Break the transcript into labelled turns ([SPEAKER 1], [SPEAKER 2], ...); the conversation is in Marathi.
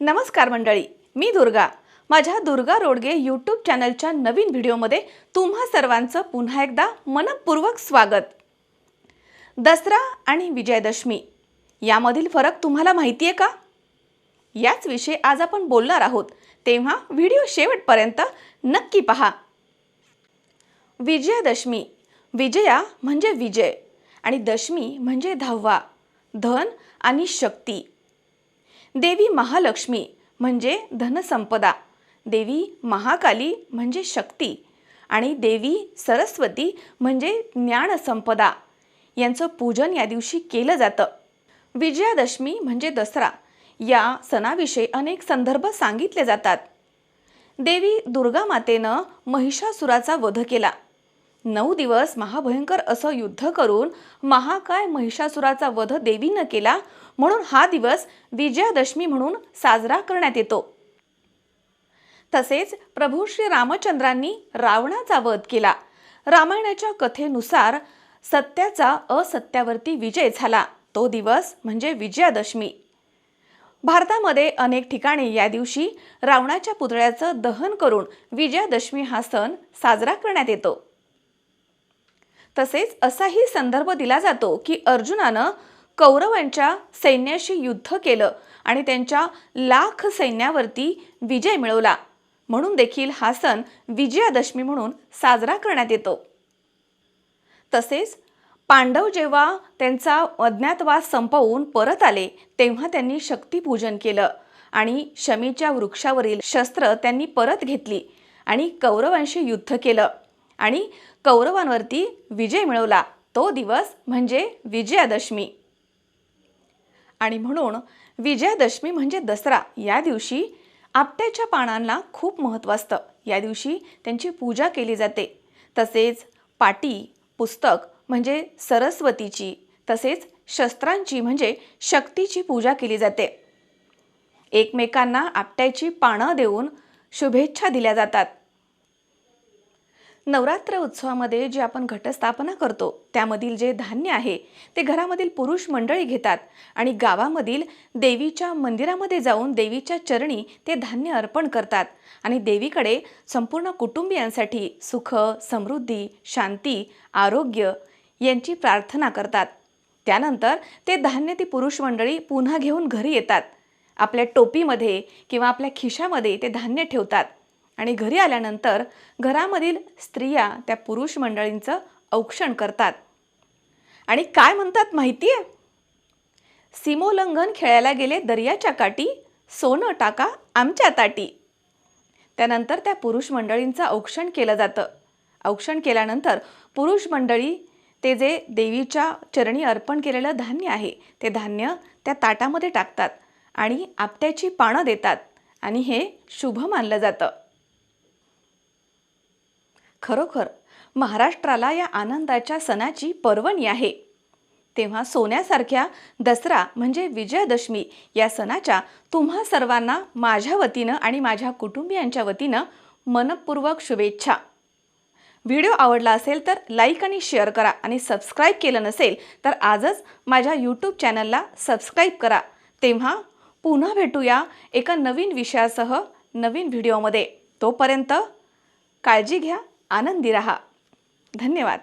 [SPEAKER 1] नमस्कार मंडळी मी दुर्गा. माझ्या दुर्गा रोडगे यूट्यूब चॅनलच्या नवीन व्हिडिओमध्ये तुम्हा सर्वांचं पुन्हा एकदा मनपूर्वक स्वागत. दसरा आणि विजयादशमी यामधील फरक तुम्हाला माहिती आहे का? याच विषयी आज आपण बोलणार आहोत तेव्हा व्हिडिओ शेवटपर्यंत नक्की पहा. विजयादशमी विजया म्हणजे विजय आणि दशमी म्हणजे धावा धन आणि शक्ती. देवी महालक्ष्मी म्हणजे धनसंपदा. देवी महाकाली म्हणजे शक्ती. आणि देवी सरस्वती म्हणजे ज्ञानसंपदा. यांचं पूजन या दिवशी केलं जातं. विजयादशमी म्हणजे दसरा. या सणाविषयी अनेक संदर्भ सांगितले जातात. देवी दुर्गा मातेनं महिषासुराचा वध केला. नऊ दिवस महाभयंकर असं युद्ध करून महाकाय महिषासुराचा वध देवीनं केला म्हणून हा दिवस विजयादशमी म्हणून साजरा करण्यात येतो. तसेच प्रभू श्री रामचंद्रांनी रावणाचा वध केला. रामायणाच्या कथेनुसार सत्याचा असत्यावरती विजय झाला. तो दिवस म्हणजे विजयादशमी. भारतामध्ये अनेक ठिकाणी या दिवशी रावणाच्या पुतळ्याचं दहन करून विजयादशमी हा सण साजरा करण्यात येतो. तसेच असाही संदर्भ दिला जातो की अर्जुनानं कौरवांच्या सैन्याशी युद्ध केलं आणि त्यांच्या लाख सैन्यावरती विजय मिळवला. म्हणून देखील हा सण विजयादशमी म्हणून साजरा करण्यात येतो. तसेच पांडव जेव्हा त्यांचा अज्ञातवास संपवून परत आले तेव्हा त्यांनी शक्तीपूजन केलं आणि शमीच्या वृक्षावरील शस्त्र त्यांनी परत घेतली आणि कौरवांशी युद्ध केलं. आणि कौरवांवरती विजय मिळवला. तो दिवस म्हणजे विजयादशमी. आणि म्हणून विजयादशमी म्हणजे दसरा. या दिवशी आपट्याच्या पानांना खूप महत्त्व असतं. या दिवशी त्यांची पूजा केली जाते. तसेच पाटी पुस्तक म्हणजे सरस्वतीची तसेच शस्त्रांची म्हणजे शक्तीची पूजा केली जाते. एकमेकांना आपट्याची पानं देऊन शुभेच्छा दिल्या जातात. नवरात्र उत्सवामध्ये जे आपण घटस्थापना करतो त्यामधील जे धान्य आहे ते घरामधील पुरुष मंडळी घेतात आणि गावामधील देवीच्या मंदिरामध्ये जाऊन देवीच्या चरणी ते धान्य अर्पण करतात आणि देवीकडे संपूर्ण कुटुंबियांसाठी सुख समृद्धी शांती आरोग्य यांची प्रार्थना करतात. त्यानंतर ते धान्य ती पुरुष मंडळी पुन्हा घेऊन घरी येतात. आपल्या टोपीमध्ये किंवा आपल्या खिशामध्ये ते धान्य ठेवतात. आणि घरी आल्यानंतर घरामधील स्त्रिया त्या पुरुष मंडळींचं औक्षण करतात. आणि काय म्हणतात माहिती आहे सीमोल्लंघन खेळायला गेले दर्याच्या काठी सोनं टाका आमच्या ताटी. त्यानंतर त्या पुरुष मंडळींचं औक्षण केलं जातं. औक्षण केल्यानंतर पुरुष मंडळी ते जे देवीच्या चरणी अर्पण केलेलं धान्य आहे ते धान्य त्या ताटामध्ये टाकतात आणि आपट्याची पानं देतात आणि हे शुभ मानलं जातं. खरोखर महाराष्ट्राला या आनंदाच्या सणाची पर्वणी आहे. तेव्हा सोन्यासारख्या दसरा म्हणजे विजयादशमी या सणाच्या तुम्हा सर्वांना माझ्या वतीनं आणि माझ्या कुटुंबियांच्या वतीनं मनपूर्वक शुभेच्छा. व्हिडिओ आवडला असेल तर लाईक आणि शेअर करा आणि सबस्क्राईब केलं नसेल तर आजच माझ्या यूट्यूब चॅनलला सबस्क्राईब करा. तेव्हा पुन्हा भेटूया एका नवीन विषयासह नवीन व्हिडिओमध्ये. तोपर्यंत काळजी घ्या. आनंदी रहा धन्यवाद.